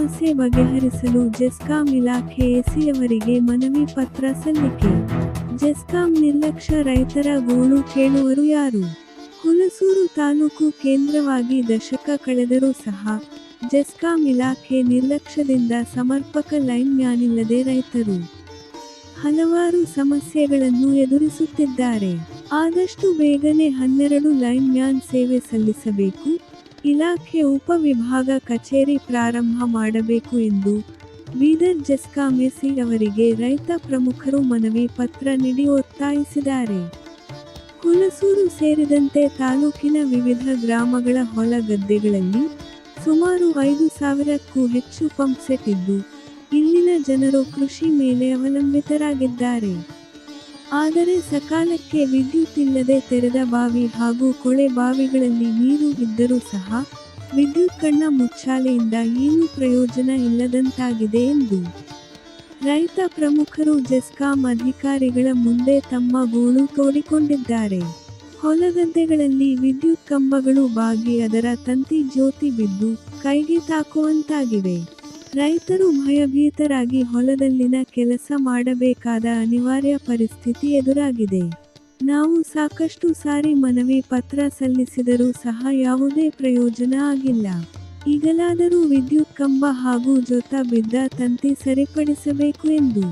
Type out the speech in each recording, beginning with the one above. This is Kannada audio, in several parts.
ಸಮಸ್ಯೆ ಬಗೆಹರಿಸಲು ಜೆಸ್ಕಾಂ ಇಲಾಖೆ ಎಸಿಯವರಿಗೆ ಮನವಿ ಪತ್ರ ಸಲ್ಲಿಕೆ. ಜೆಸ್ಕಾಂ ನಿರ್ಲಕ್ಷ್ಯ ರೈತರ ಗೋಳು ಕೇಳುವರು ಯಾರು? ಹುಲಸೂರು ತಾಲೂಕು ಕೇಂದ್ರವಾಗಿ ದಶಕ ಕಳೆದರೂ ಸಹ ಜೆಸ್ಕಾಂ ಇಲಾಖೆ ನಿರ್ಲಕ್ಷ್ಯದಿಂದ ಸಮರ್ಪಕ ಲೈನ್ ಮ್ಯಾನ್ ರೈತರು ಹಲವಾರು ಸಮಸ್ಯೆಗಳನ್ನು ಎದುರಿಸುತ್ತಿದ್ದಾರೆ. ಆದಷ್ಟು ಬೇಗನೆ ಹನ್ನೆರಡು ಲೈನ್ ಮ್ಯಾನ್ ಸೇವೆ ಸಲ್ಲಿಸಬೇಕು. ಇಲಾಖೆ ಉಪವಿಭಾಗ ಕಚೇರಿ ಪ್ರಾರಂಭ ಮಾಡಬೇಕು ಎಂದು ಬೀದರ್ ಜೆಸ್ಕಾಂ ಎಸಿ ಅವರಿಗೆ ರೈತ ಪ್ರಮುಖರು ಮನವಿ ಪತ್ರ ನೀಡಿ ಒತ್ತಾಯಿಸಿದ್ದಾರೆ. ಹುಲಸೂರು ಸೇರಿದಂತೆ ತಾಲೂಕಿನ ವಿವಿಧ ಗ್ರಾಮಗಳ ಹೊಲ ಗದ್ದೆಗಳಲ್ಲಿ ಸುಮಾರು ಐದು ಸಾವಿರಕ್ಕೂ ಹೆಚ್ಚು ಪಂಪ್ ಸೆಟ್ ಇದ್ದು, ಇಲ್ಲಿನ ಜನರು ಕೃಷಿ ಮೇಲೆ ಅವಲಂಬಿತರಾಗಿದ್ದಾರೆ. ಆದರೆ ಸಕಾಲಕ್ಕೆ ವಿದ್ಯುತ್ ಇಲ್ಲದೆ ತೆರೆದ ಬಾವಿ ಹಾಗೂ ಕೊಳೆ ಬಾವಿಗಳಲ್ಲಿ ನೀರು ಇದ್ದರೂ ಸಹ ವಿದ್ಯುತ್ ಕಣ್ಣ ಮುಚ್ಚಾಲೆಯಿಂದ ಏನೂ ಪ್ರಯೋಜನ ಇಲ್ಲದಂತಾಗಿದೆ ಎಂದು ರೈತ ಪ್ರಮುಖರು ಜೆಸ್ಕಾಂ ಅಧಿಕಾರಿಗಳ ಮುಂದೆ ತಮ್ಮ ಗೋಳು ತೋಡಿಕೊಂಡಿದ್ದಾರೆ. ಹೊಲಗದ್ದೆಗಳಲ್ಲಿ ವಿದ್ಯುತ್ ಕಂಬಗಳು ಬಾಗಿ ಅದರ ತಂತಿ ಜ್ಯೋತಿ ಬಿದ್ದು ಕೈಗೆ ತಾಕುವಂತಾಗಿವೆ. ರೈತರು ಭಯಭೀತರಾಗಿ ಹೊಲದಲ್ಲಿನ ಕೆಲಸ ಮಾಡಬೇಕಾದ ಅನಿವಾರ್ಯ ಪರಿಸ್ಥಿತಿ ಎದುರಾಗಿದೆ. ನಾವು ಸಾಕಷ್ಟು ಸಾರಿ ಮನವಿ ಪತ್ರ ಸಲ್ಲಿಸಿದರೂ ಸಹ ಯಾವುದೇ ಪ್ರಯೋಜನ ಆಗಿಲ್ಲ. ಈಗಲಾದರೂ ವಿದ್ಯುತ್ ಕಂಬ ಹಾಗೂ ಜೊತ ಬಿದ್ದ ತಂತಿ ಸರಿಪಡಿಸಬೇಕು ಎಂದು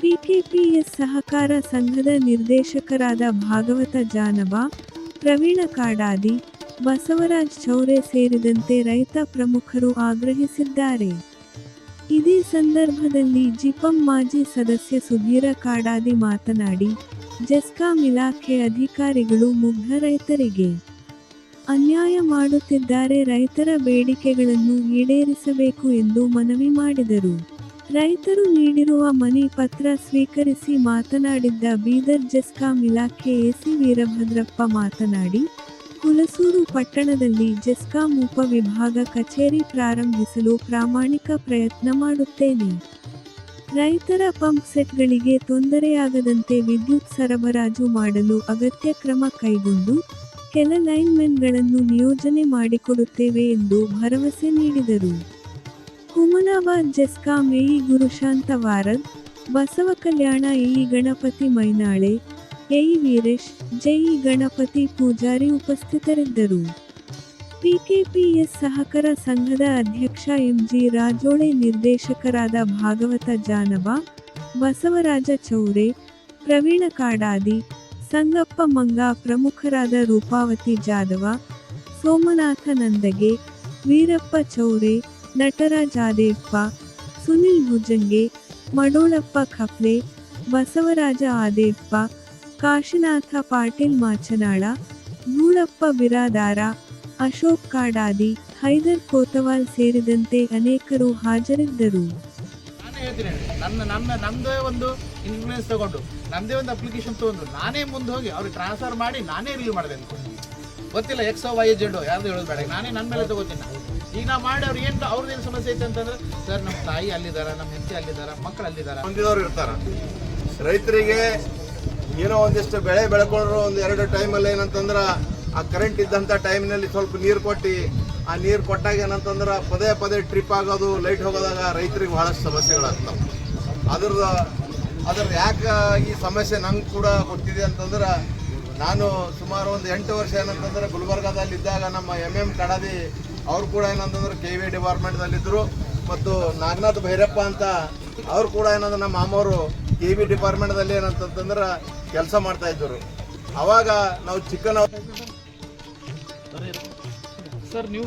ಪಿಕೆಪಿಎಸ್ ಸಹಕಾರ ಸಂಘದ ನಿರ್ದೇಶಕರಾದ ಭಾಗವತ ಜಾನಬ ಪ್ರವೀಣ ಕಾಡಾದಿ, ಬಸವರಾಜ್ ಚೌರೆ ಸೇರಿದಂತೆ ರೈತ ಪ್ರಮುಖರು ಆಗ್ರಹಿಸಿದ್ದಾರೆ. ಇದೇ ಸಂದರ್ಭದಲ್ಲಿ ಜಿಪಂ ಮಾಜಿ ಸದಸ್ಯ ಸುಧೀರ ಕಾಡಾದಿ ಮಾತನಾಡಿ, ಜೆಸ್ಕಾಂ ಇಲಾಖೆ ಅಧಿಕಾರಿಗಳು ಮುಗ್ಧ ರೈತರಿಗೆ ಅನ್ಯಾಯ ಮಾಡುತ್ತಿದ್ದಾರೆ, ರೈತರ ಬೇಡಿಕೆಗಳನ್ನು ಈಡೇರಿಸಬೇಕು ಎಂದು ಮನವಿ ಮಾಡಿದರು. ರೈತರು ನೀಡಿರುವ ಮನೆ ಪತ್ರ ಸ್ವೀಕರಿಸಿ ಮಾತನಾಡಿದ್ದ ಬೀದರ್ ಜೆಸ್ಕಾಂ ಇಲಾಖೆ ಎಸಿ ವೀರಭದ್ರಪ್ಪ ಮಾತನಾಡಿ ಹುಲಸೂರು ಪಟ್ಟಣದಲ್ಲಿ ಜೆಸ್ಕಾಂ ಉಪವಿಭಾಗ ಕಚೇರಿ ಪ್ರಾರಂಭಿಸಲು ಪ್ರಾಮಾಣಿಕ ಪ್ರಯತ್ನ ಮಾಡುತ್ತೇನೆ. ರೈತರ ಪಂಪ್ ಸೆಟ್ಗಳಿಗೆ ತೊಂದರೆಯಾಗದಂತೆ ವಿದ್ಯುತ್ ಸರಬರಾಜು ಮಾಡಲು ಅಗತ್ಯ ಕ್ರಮ ಕೈಗೊಂಡು ಕೆಲ ಲೈನ್ಮೆನ್ಗಳನ್ನು ನಿಯೋಜನೆ ಮಾಡಿಕೊಡುತ್ತೇವೆ ಎಂದು ಭರವಸೆ ನೀಡಿದರು. Humnabad GESCOM AE Gurushanta Varad Basava Kalyana AE Ganapati Mainale AE Veeresh, Jai Ganapati Pujari ಉಪಸ್ಥಿತರಿದ್ದರು. ಪಿಕೆಪಿಎಸ್ ಸಹಕಾರ ಸಂಘದ ಅಧ್ಯಕ್ಷ ಎಂಜಿ ರಾಜೋಳೆ, ನಿರ್ದೇಶಕರಾದ ಭಾಗವತ ಜಾನವ, ಬಸವರಾಜ ಚೌರೆ, ಪ್ರವೀಣ ಕಾಡಾದಿ, ಸಂಗಪ್ಪ ಮಂಗ ಪ್ರಮುಖರಾದ ರೂಪಾವತಿ ಜಾಧವ, ಸೋಮನಾಥ ನಂದಗೆ, ವೀರಪ್ಪ ಚೌರೆ ನಟರಾಜಾದೇಪ್ಪ ಸುನಿಲ್ ಭುಜಂಗೆ, ಮಡೋಳಪ್ಪ ಖಪ್ಲೆ ಬಸವರಾಜ ಆದೇಪ್ಪ ಕಾಶಿನಾಥ ಪಾಟೀಲ್ ಮಾಚನಾಳ ನೂಳಪ್ಪ ಬಿರಾದಾರ ಅಶೋಕ್ ಕಾಡಾದಿ ಹೈದರ್ ಕೋತವಾಲ್ ಸೇರಿದಂತೆ ಅನೇಕರು ಹಾಜರಿದ್ದರು. ನಾನು ಹೇಳ್ತೀನಿ ನನ್ನ ನಮ್ಮ ನಮ್ಮದೇ ಒಂದು ಇನ್ಫ್ಲೂಯೆನ್ಸ್ ತಗೊಂಡು ನಮ್ಮದೇ ಒಂದು ಅಪ್ಲಿಕೇಶನ್ ತಗೊಂಡು ನಾನೇ ಮುಂದೆ ಹೋಗಿ ಅವ್ರಿಗೆ ಟ್ರಾನ್ಸ್ಫರ್ ಮಾಡಿ ನಾನೇ ರಿಲೀವ್ ಮಾಡಿದೆ ಅನ್ಕೊಂಡು ಗೊತ್ತಿಲ್ಲ ಎಕ್ಸ್ ವೈ ಜೆಡ್ ಯಾರ್ದು ಹೇಳೋದು ಬೇಡ. ನಾನೇ ನನ್ನ ಮೇಲೆ ತಗೋತೀನಿ ಈಗ ನಾ ಮಾಡಿ ಅವ್ರು ಏನು ಅವ್ರದ್ದು ಏನು ಸಮಸ್ಯೆ ಐತೆ ಅಂತಂದ್ರೆ ಸರ್ ನಮ್ಮ ತಾಯಿ ಅಲ್ಲಿದ್ದಾರೆ ನಮ್ಮ ಹೆಂಡತಿ ಅಲ್ಲಿದ್ದಾರೆ ಮಕ್ಕಳು ಅಲ್ಲಿದ್ದಾರೆ ಹೊಂದಿದವ್ರು ಇರ್ತಾರ. ರೈತರಿಗೆ ಏನೋ ಒಂದಿಷ್ಟು ಬೆಳೆ ಬೆಳ್ಕೊಂಡ್ರು ಒಂದು ಎರಡು ಟೈಮಲ್ಲಿ ಏನಂತಂದ್ರೆ ಆ ಕರೆಂಟ್ ಇದ್ದಂಥ ಟೈಮ್ನಲ್ಲಿ ಸ್ವಲ್ಪ ನೀರು ಕೊಟ್ಟು, ಆ ನೀರು ಕೊಟ್ಟಾಗ ಏನಂತಂದ್ರೆ ಪದೇ ಪದೇ ಟ್ರಿಪ್ ಆಗೋದು ಲೈಟ್ ಹೋಗೋದಾಗ ರೈತರಿಗೆ ಬಹಳಷ್ಟು ಸಮಸ್ಯೆಗಳಾಗ್ತವೆ. ಅದ್ರದ್ದು ಅದ್ರ ಯಾಕೆ ಈ ಸಮಸ್ಯೆ ನಂಗೆ ಕೂಡ ಗೊತ್ತಿದೆ ಅಂತಂದ್ರೆ ನಾನು ಸುಮಾರು ಒಂದು ಎಂಟು ವರ್ಷ ಏನಂತಂದ್ರೆ ಗುಲ್ಬರ್ಗಾದಲ್ಲಿ ಇದ್ದಾಗ ನಮ್ಮ ಎಂ ಎಂ ಕಡಾದಿ ಅವ್ರು ಕೂಡ ಏನಂತಂದ್ರೆ ಕೆ ವಿ ಡಿಪಾರ್ಟ್ಮೆಂಟ್ದಲ್ಲಿದ್ದರು ಮತ್ತು ನಾಗನಾಥ್ ಭೈರಪ್ಪ ಅಂತ ಅವ್ರು ಕೂಡ ಏನಂದ್ರೆ ನಮ್ಮ ಮಾಮವರು ಕೆ ವಿ ಡಿಪಾರ್ಟ್ಮೆಂಟ್ದಲ್ಲಿ ಏನಂತಂದ್ರೆ ಕೆಲಸ ಮಾಡ್ತಾ ಇದ್ದರು. ಅವಾಗ ನಾವು ಚಿಕ್ಕನ ಸರ್ ನೀವು